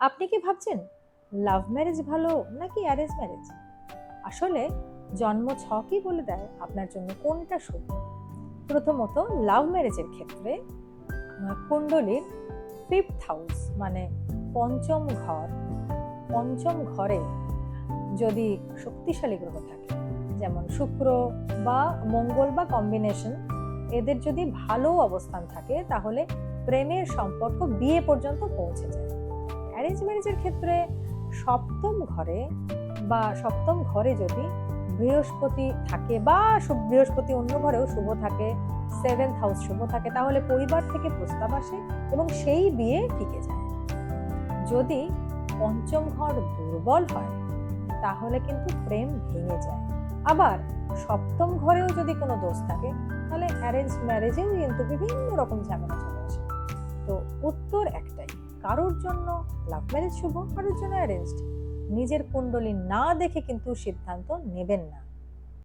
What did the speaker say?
আপনি কি ভাবছেন লাভ ম্যারেজ ভালো নাকি অ্যারেঞ্জ ম্যারেজ আসলে জন্ম ছকই বলে দেয় আপনার জন্য কোনটা শুভ। প্রথমত লাভ ম্যারেজের ক্ষেত্রে কুণ্ডলীর ফিফথ হাউস মানে পঞ্চম ঘর, পঞ্চম ঘরে যদি শক্তিশালী গ্রহ থাকে, যেমন শুক্র বা মঙ্গল বা কম্বিনেশন এদের যদি ভালো অবস্থান থাকে, তাহলে প্রেমের সম্পর্ক বিয়ে পর্যন্ত পৌঁছে যায়। অ্যারেঞ্জ ম্যারেজের ক্ষেত্রে সপ্তম ঘরে বা সপ্তম ঘরে যদি বৃহস্পতি থাকে বা বৃহস্পতি অন্য ঘরেও শুভ থাকে সেভেন্থ হাউস শুভ থাকে, তাহলে পরিবার থেকে প্রস্তাব আসে এবং সেই বিয়ে টিকে যায়। যদি পঞ্চম ঘর দুর্বল হয়, তাহলে কিন্তু প্রেম ভেঙে যায়। আবার সপ্তম ঘরেও যদি কোনো দোষ থাকে, তাহলে অ্যারেঞ্জ ম্যারেজেও কিন্তু বিভিন্ন রকম ঝামেলা চলে আসে। তো উত্তর একটাই কারোর জন্য লাভ ম্যারেজ শুভ, কারোর জন্য অ্যারেঞ্জড নিজের কুণ্ডলী না দেখে কিন্তু সিদ্ধান্ত নেবেন না।